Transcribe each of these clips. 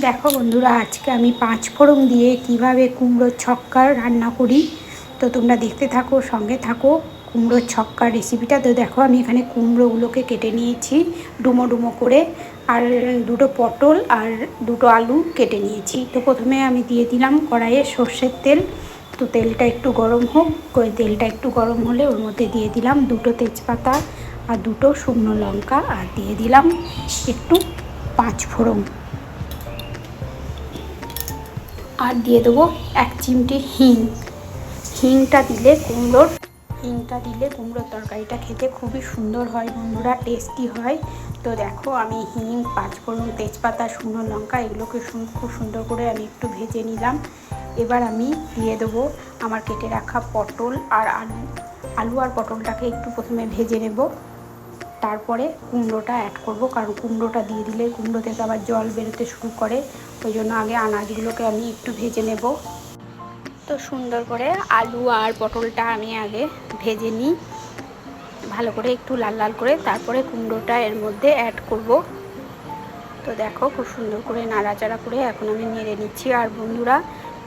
দেখো বন্ধুরা, আজকে আমি পাঁচ ফোড়ন দিয়ে কীভাবে কুমড়োর ছক্কা রান্না করি। তো তোমরা দেখতে থাকো, সঙ্গে থাকো কুমড়োর ছক্কার রেসিপিটা তো দেখো, আমি এখানে কুমড়োগুলোকে কেটে নিয়েছি ডুমো ডুমো করে। আর দুটো পটল আর দুটো আলু কেটে নিয়েছি। তো প্রথমে আমি দিয়ে দিলাম কড়াইয়ে সর্ষের তেল। তো তেলটা একটু গরম হোক তেলটা একটু গরম হলে ওর মধ্যে দিয়ে দিলাম দুটো তেজপাতা আর দুটো শুকনো লঙ্কা। আর দিয়ে দিলাম একটু পাঁচ ফোড়ন। আর দিয়ে দেবো এক চিমটি হিং। হিংটা দিলে কুমড়োর, হিংটা দিলে কুমড়োর তরকারিটা খেতে খুবই সুন্দর হয় বন্ধুরা টেস্টি হয়। তো দেখো আমি হিং, পাঁচফোড়ন, তেজপাতা, শুকনো লঙ্কা এগুলোকে খুব সুন্দর করে আমি একটু ভেজে নিলাম। এবার আমি দিয়ে দেবো আমার কেটে রাখা পটল আর আলু। আলু আর পটলটাকে একটু প্রথমে ভেজে নেব। তারপরে কুমড়োটা অ্যাড করব। কারণ কুমড়োটা দিয়ে দিলে কুমড়ো থেকে আবার জল বেরোতে শুরু করে। ওই জন্য আগে আনাজগুলোকে আমি একটু ভেজে নেব। তো সুন্দর করে আলু আর পটলটা আমি আগে ভেজে নিই। ভালো করে একটু লাল লাল করে তারপরে কুমড়োটা এর মধ্যে অ্যাড করব। তো দেখো খুব সুন্দর করে নাড়াচাড়া করে এখন আমি নেড়ে নিচ্ছি। আর বন্ধুরা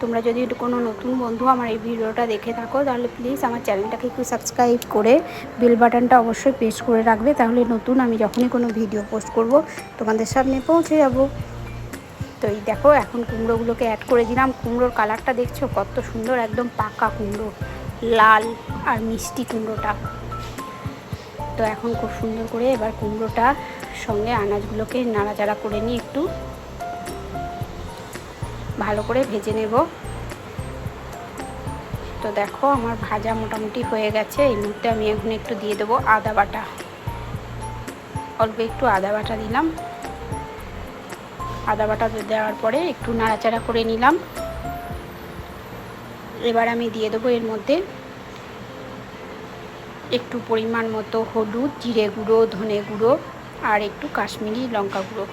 তোমরা যদি কোনো নতুন বন্ধু আমার এই ভিডিওটা দেখে থাকো, তাহলে প্লিজ আমার চ্যানেলটাকে একটু সাবস্ক্রাইব করে বেল বাটনটা অবশ্যই প্রেস করে রাখবে। তাহলে নতুন আমি যখনই কোনো ভিডিও পোস্ট করব, তোমাদের সামনে পৌঁছে যাব। তো এই দেখো, এখন কুমড়োগুলোকে অ্যাড করে দিলাম। কুমড়োর কালারটা দেখছ? কত সুন্দর, একদম পাকা কুমড়ো, লাল আর মিষ্টি কুমড়োটা। তো এখন খুব সুন্দর করে এবার কুমড়োটা সঙ্গে আনাজগুলোকে নাড়াচাড়া করে নিই একটু ভালো করে ভেজে নেব। তো দেখো আমার ভাজা মোটামুটি হয়ে গেছে। এই মুহূর্তে আমি এখন একটু দিয়ে দেবো আদা বাটা। অল্প একটু আদা বাটা দিলাম। আদা বাটা দেওয়ার পরে একটু নাড়াচাড়া করে নিলাম। এবার আমি দিয়ে দেবো এর মধ্যে একটু পরিমাণ মতো হলুদ, জিরে গুঁড়ো, ধনে গুঁড়ো আর একটু কাশ্মীরি লঙ্কা গুঁড়ো।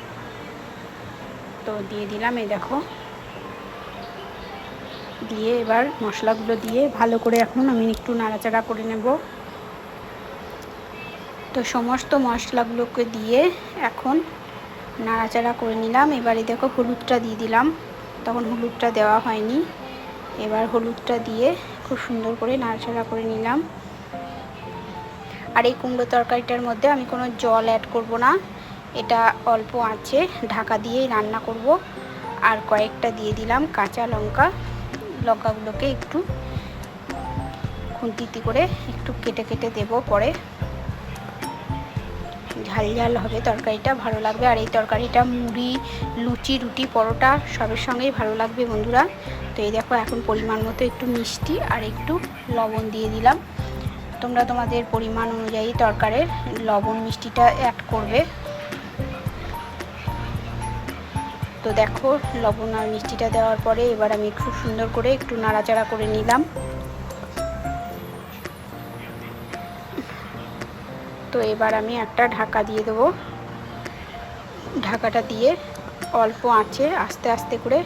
তো দিয়ে দিলাম, এই দেখো। দিয়ে এবার মশলাগুলো দিয়ে ভালো করে এখন আমি একটু নাড়াচাড়া করে নেব। তো সমস্ত মশলাগুলোকে দিয়ে এখন নাড়াচাড়া করে নিলাম। এবারে দেখো হলুদটা দিয়ে দিলাম। তখন হলুদটা দেওয়া হয়নি। এবার হলুদটা দিয়ে খুব সুন্দর করে নাড়াচাড়া করে নিলাম। আর এই কুমড়ো তরকারিটার মধ্যে আমি কোনো জল অ্যাড করব না। এটা অল্প আছে। ঢাকা দিয়েই রান্না করব। আর কয়েকটা দিয়ে দিলাম কাঁচা লঙ্কা। লঙ্কাগুলোকে একটু খুন্তিতি করে একটু কেটে কেটে দেব পরে। ঝাল ঝাল হবে তরকারিটা, ভালো লাগবে। আর এই তরকারিটা, মুড়ি, লুচি, রুটি, পরোটা সবের সঙ্গেই ভালো লাগবে বন্ধুরা। তো এই দেখো এখন পরিমাণ মতো একটু মিষ্টি আর একটু লবণ দিয়ে দিলাম। তোমরা তোমাদের পরিমাণ অনুযায়ী তরকারের লবণ মিষ্টিটা অ্যাড করবে। তো দেখো, লবণ আর মিষ্টিটা দেওয়ার পরে এবার আমি খুব সুন্দর করে একটু নাড়াচাড়া করে নিলাম। তো এবার আমি একটা ঢাকা দিয়ে দেবো। ঢাকাটা দিয়ে অল্প আঁচে আস্তে আস্তে করে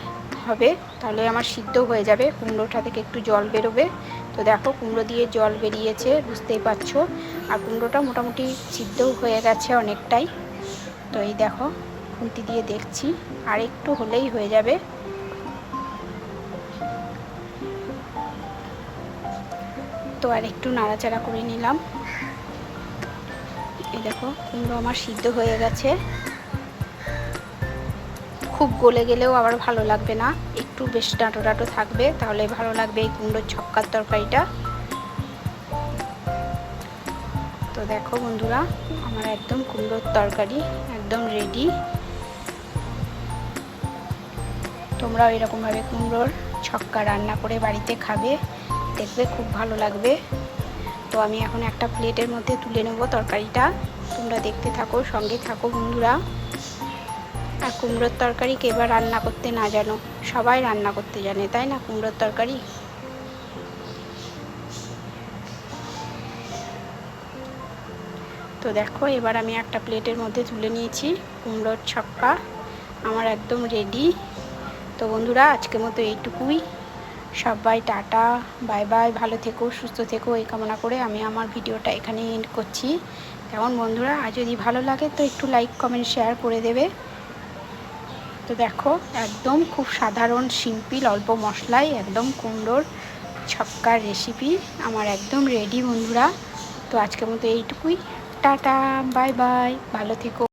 হবে, তাহলে আমার সিদ্ধ হয়ে যাবে, কুমড়োটা থেকে একটু জল বেরোবে। তো দেখো, কুমড়ো দিয়ে জল বেরিয়েছে, বুঝতেই পারছ। আর কুমড়োটা মোটামুটি সিদ্ধ হয়ে গেছে অনেকটাই। তো এই দেখো খুন্তি দিয়ে দেখছি, আর একটু হলেই হয়ে যাবে। তো আর একটু নাড়াচাড়া করে নিলাম। এই দেখো, কুমড়ো আমার সিদ্ধ হয়ে গেছে। খুব গলে গেলেও আবার ভালো লাগবে না। একটু বেশ ডাঁটো ডাঁটো থাকবে, তাহলে ভালো লাগবে এই কুমড়োর ছক্কার তরকারিটা। তো দেখো বন্ধুরা, আমার একদম কুমড়োর তরকারি একদম রেডি তোমরাও এরকমভাবে কুমড়োর ছক্কা রান্না করে বাড়িতে খাবে, দেখবে খুব ভালো লাগবে। তো আমি এখন একটা প্লেটের মধ্যে তুলে নেব তরকারিটা। তোমরা দেখতে থাকো, সঙ্গে থাকো বন্ধুরা। আর কুমড়োর তরকারি কে এবার রান্না করতে না জানো, সবাই রান্না করতে জানে, তাই না কুমড়োর তরকারি? তো দেখো, এবার আমি একটা প্লেটের মধ্যে তুলে নিয়েছি কুমড়োর ছক্কা। আমার একদম রেডি তো বন্ধুরা, আজকের মতো এইটুকুই। সবাই টাটা, বাই বাই, ভালো থেকো, সুস্থ থেকো, এই কামনা করে আমি আমার ভিডিওটা এখানে এন্ড করছি। কেমন বন্ধুরা, আর যদি ভালো লাগে তো একটু লাইক কমেন্ট শেয়ার করে দেবে। তো দেখো, একদম খুব সাধারণ সিম্পল অল্প মশলায় একদম কুমড়োর ছক্কার রেসিপি আমার একদম রেডি বন্ধুরা। তো আজকের মতো এইটুকুই। টাটা, বাই বাই, ভালো থেকো।